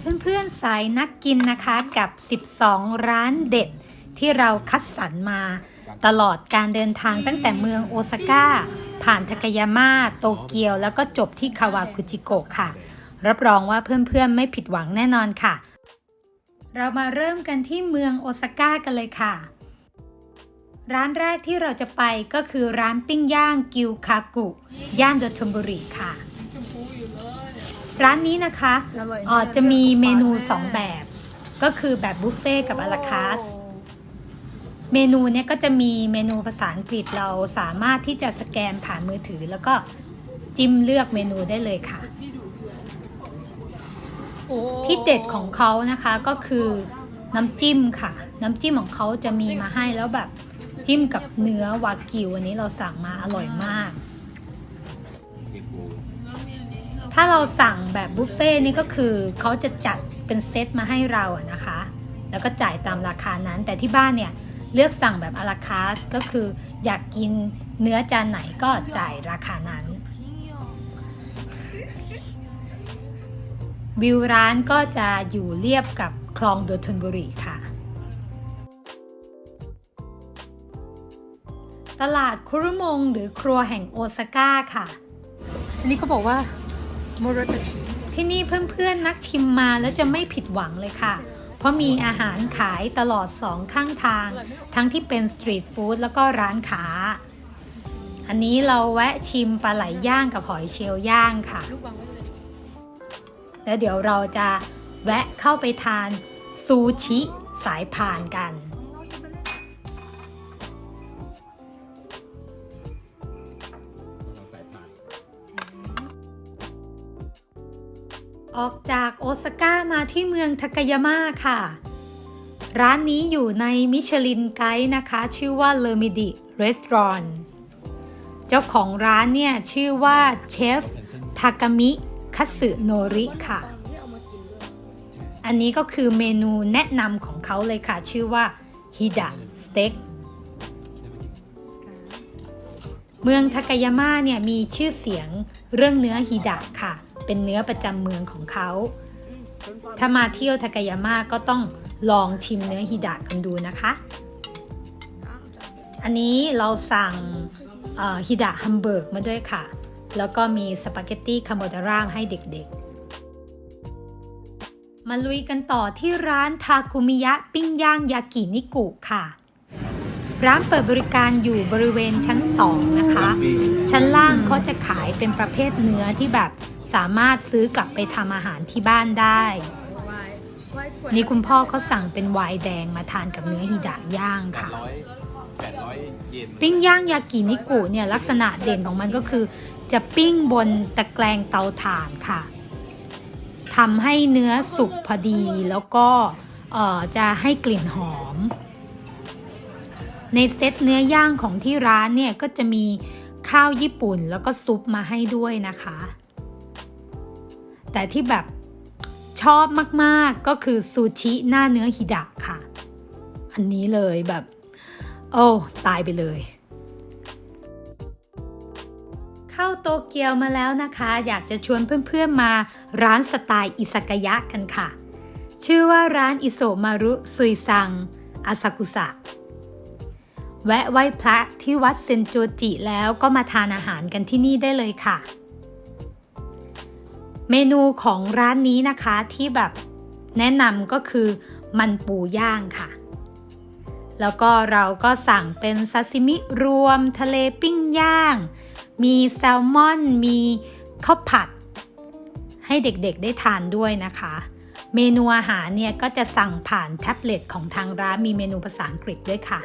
เพื่อนๆสายนักกินนะคะกับ 12 ร้านเด็ดที่เราคัดสรรมาตลอดการเดินทางตั้งแต่เมืองโอซาก้า ผ่านทาคายาม่าโตเกียว แล้วก็จบที่คาวากุจิโกะค่ะ รับรองว่าเพื่อนๆไม่ผิดหวังแน่นอนค่ะ เรามาเริ่มกันที่เมืองโอซาก้ากันเลยค่ะ ร้านแรกที่เราจะไปก็คือร้านปิ้งย่างกิวคากุ ย่านโดทมบุรีค่ะ ร้านนี้นะคะอร่อยเอ่อจะมีเมนู 2 แบบ ก็คือแบบบุฟเฟ่ต์กับอลาคาสเมนูเนี่ยก็จะมีเมนูภาษาอังกฤษเราสามารถที่จะสแกนผ่านมือถือ แล้วก็จิ้มเลือกเมนูได้เลยค่ะโอ้ที่เด็ดของเขานะคะก็คือน้ำจิ้มค่ะ น้ำจิ้มของเขาจะมีมาให้แล้วแบบจิ้มกับเนื้อวากิวอันนี้เราสั่งมาอร่อยมาก ถ้าเราสั่งแบบบุฟเฟ่ต์นี่ก็คือเขาจะจัดเป็นเซตมาให้เราอะนะคะ แล้วก็จ่ายตามราคานั้น แต่ที่บ้านเนี่ยเลือกสั่งแบบอลาคาสก็คืออยากกินเนื้อจานไหนก็จ่ายราคานั้น วิวร้านก็จะอยู่เรียบกับคลองโดทนบุรีค่ะ ตลาดคุรุมงหรือครัวแห่งโอซาก้าค่ะ อันนี้เขาบอกว่า โมโรตาชิที่นี่เพื่อนๆนักชิมมาแล้วจะไม่ผิดหวังเลยค่ะ เพราะมีอาหารขายตลอดสองข้างทาง ทั้งที่เป็นสตรีทฟู้ดแล้วก็ร้านค้า อันนี้เราแวะชิมปลาไหลย่างกับหอยเชลล์ย่างค่ะ แล้วเดี๋ยวเราจะแวะเข้าไปทานซูชิสายพานกัน ออกจากโอซาก้ามาที่เมืองทากายาม่าค่ะ ร้านนี้อยู่ในมิชลินไกด์นะคะ ชื่อว่าเลมิดิรีสตรอนเจ้าของร้านเนี่ย ชื่อว่าเชฟทากามิคัตสึโนริค่ะ อันนี้ก็คือเมนูแนะนำของเขาเลยค่ะ ชื่อว่าฮิดะสเต็กเมืองทากายาม่าเนี่ยมีชื่อเสียงเรื่องเนื้อฮิดะค่ะ เป็นเนื้อประจำเมืองของเขา ถ้ามาเที่ยวทากายาม่าก็ต้องลองชิมเนื้อฮิดะกันดูนะคะ อันนี้เราสั่งเอ่อฮิดะฮัมเบิร์กมาด้วยค่ะ แล้วก็มีสปาเกตตี้คาโมดาร่าให้เด็กๆ มาลุยกันต่อที่ร้านทาคุมิยะปิ้งย่างยากินิกุค่ะร้านเปิดบริการอยู่บริเวณชั้น 2 นะคะ ชั้นล่างเขาจะขายเป็นประเภทเนื้อที่แบบ สามารถซื้อกลับไปทำอาหารที่บ้านได้วายวายถ้วยนี่คุณพ่อเขาสั่งเป็นไวน์แดงมาทานกับเนื้อฮิดะย่างค่ะร้อยแปดร้อยเยนปิ้งย่างยากินิกุเนี่ยลักษณะเด่นของมันก็คือ จะปิ้งบนตะแกรงเตาถ่านค่ะทำให้เนื้อสุกพอดีแล้วก็เอ่อจะให้กลิ่นหอม ในเซตเนื้อย่างของที่ร้านเนี่ยก็จะมีข้าวญี่ปุ่นแล้วก็ซุปมาให้ด้วยนะคะ แต่ที่แบบชอบมากๆก็คือซูชิหน้าเนื้อฮิดะค่ะ อันนี้เลยแบบ โอ้ตายไปเลย เข้าโตเกียวมาแล้วนะคะ อยากจะชวนเพื่อนๆมาร้านสไตล์อิซากายะกันค่ะ ชื่อว่าร้านอิโซมารุซุยซังอาซากุสะแวะไหว้พระที่วัดเซนโจจิแล้วก็มาทานอาหารกันที่นี่ได้เลยค่ะ เมนูของร้านนี้นะคะที่แบบแนะนำก็คือมันปูย่างค่ะ แล้วก็เราก็สั่งเป็นซาซิมิรวม ทะเลปิ้งย่าง มีแซลมอน มีข้าวผัด ให้เด็กๆได้ทานด้วยนะคะ เมนูอาหารเนี่ยก็จะสั่งผ่านแท็บเล็ตของทางร้านมีเมนูภาษาอังกฤษด้วยค่ะ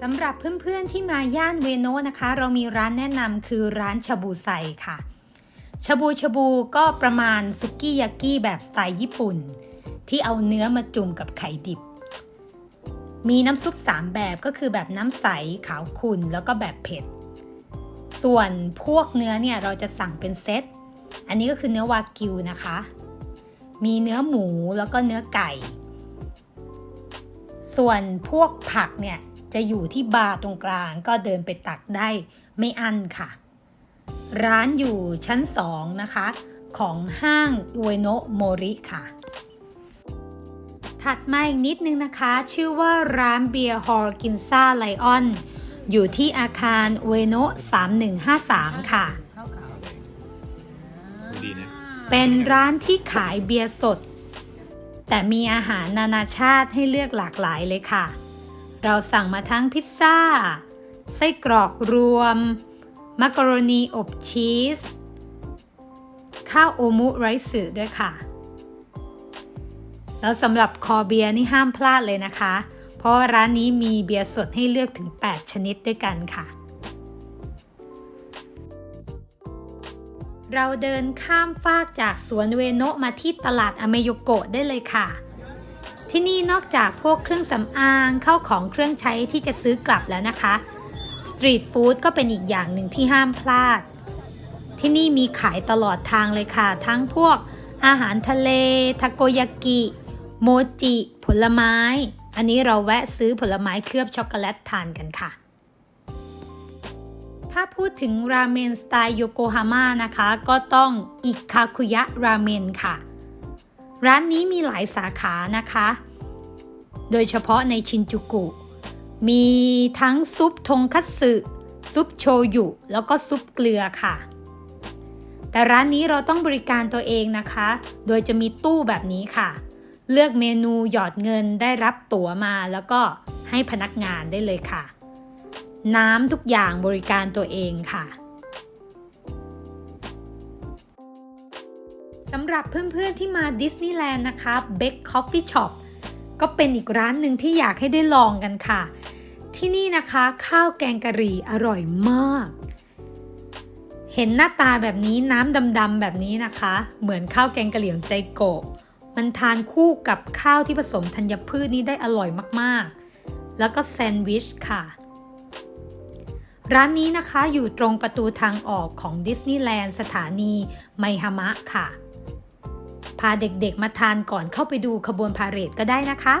สำหรับเพื่อนๆที่มาย่านเวโนนะคะ เรามีร้านแนะนำคือร้านชาบูไซค่ะ ชาบูชาบูก็ประมาณซุกี้ยากิแบบสไตล์ญี่ปุ่น ที่เอาเนื้อมาจุ่มกับไข่ดิบ มีน้ำซุป 3 แบบก็คือแบบน้ำใสขาวขุ่นแล้วก็แบบเผ็ด ส่วนพวกเนื้อเนี่ยเราจะสั่งเป็นเซต อันนี้ก็คือเนื้อวากิวนะคะ มีเนื้อหมูแล้วก็เนื้อไก่ ส่วนพวกผักเนี่ยจะอยู่ที่บาร์ตรงกลางก็เดินไปตักได้ไม่อั้นค่ะ ร้านอยู่ชั้น 2 นะคะ ของห้างอุเอโนะโมริค่ะ ถัดมาอีกนิดนึงนะคะ ชื่อว่าร้านเบียร์ฮอร์กินซ่าไลออนอยู่ที่อาคารอุเอโนะ3153 ค่ะข้าวขาวดูดีนะเป็นร้านที่ขายเบียร์สด แต่มีอาหารนานาชาติให้เลือกหลากหลายเลยค่ะ เราสั่งมาทั้งพิซซ่า ไส้กรอกรวม มักกะโรนีอบชีส ข้าวโอมุไรซ์ด้วยค่ะ แล้วสำหรับคอเบียร์นี่ห้ามพลาดเลยนะคะ เพราะร้านนี้มีเบียร์สดให้เลือกถึง 8 ชนิดด้วยกันค่ะ เราเดินข้ามฟากจากสวนเวโนะมาที่ตลาดอเมโยโกะได้เลยค่ะที่นี่นอกจากพวกเครื่องสำอางเข้าของเครื่องใช้ที่จะซื้อกลับแล้วนะคะ ตรีทฟู้ดก็เป็นอีกอย่างหนึ่งที่ห้ามพลาด ที่นี่มีขายตลอดทางเลยค่ะ ทั้งพวกอาหารทะเล ทาโกยากิ โมจิ ผลไม้ อันนี้เราแวะซื้อผลไม้เคลือบช็อกโกแลตทานกันค่ะ ถ้าพูดถึงราเมนสไตล์โยโกฮาม่านะคะ ก็ต้องอิคาคุยะราเมนค่ะ ร้านนี้มีหลายสาขานะคะ โดยเฉพาะในชินจูกุ มีทั้งซุปทงคัตสึซุปโชยุ แล้วก็ซุปเกลือค่ะ แต่ร้านนี้เราต้องบริการตัวเองนะคะ โดยจะมีตู้แบบนี้ค่ะ เลือกเมนูหยอดเงินได้รับตั๋วมาแล้วก็ให้พนักงานได้เลยค่ะ น้ำทุกอย่างบริการตัวเองค่ะสำหรับเพื่อนๆที่มาดิสนีย์แลนด์นะคะ Beck Coffee Shop ก็เป็นอีกร้านหนึ่งที่อยากให้ได้ลองกันค่ะ ที่นี่นะคะ ข้าวแกงกะหรี่อร่อยมาก เห็นหน้าตาแบบนี้น้ำดำๆแบบนี้นะคะ เหมือนข้าวแกงกะหรี่ของใจโกะมันทานคู่กับข้าวที่ผสมธัญพืชนี้ได้อร่อยมากๆ แล้วก็แซนด์วิชค่ะ ร้านนี้นะคะอยู่ตรงประตูทางออกของดิสนีย์แลนด์สถานีไมฮามะค่ะ พาเด็กๆมาทานก่อนเข้าไปดูขบวนพาเหรดก็ได้นะคะ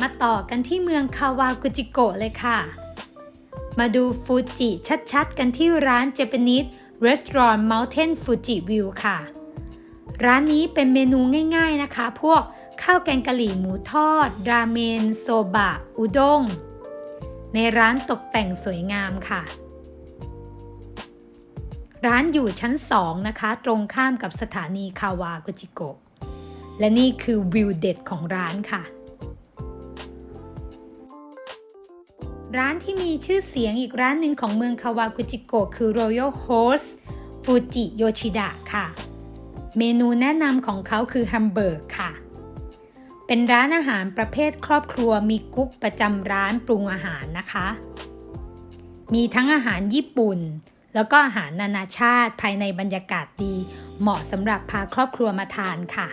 มาต่อกันที่เมืองคาวากุจิโกะเลยค่ะ มาดูฟูจิชัดๆ กันที่ร้าน Japanese Restaurant Mountain Fuji View ค่ะ ร้านนี้เป็นเมนูง่ายๆนะคะ พวกข้าวแกงกะหรี่หมูทอด ราเมน โซบะ อุด้ง ในร้านตกแต่งสวยงามค่ะ ร้านอยู่ชั้น 2 นะคะ ตรงข้ามกับสถานีคาวากุจิโกะและนี่คือวิวเด็ดของร้านค่ะ ร้านที่มีชื่อเสียงอีกร้านหนึ่งของเมืองคาวากุจิโกะคือ Royal Host Fuji Yoshida ค่ะ เมนูแนะนำของเขาคือแฮมเบอร์กค่ะ เป็นร้านอาหารประเภทครอบครัวมีกุ๊กประจำร้านปรุงอาหารนะคะ มีทั้งอาหารญี่ปุ่น แล้วก็อาหารนานาชาติภายในบรรยากาศดี เหมาะสำหรับพาครอบครัวมาทานค่ะ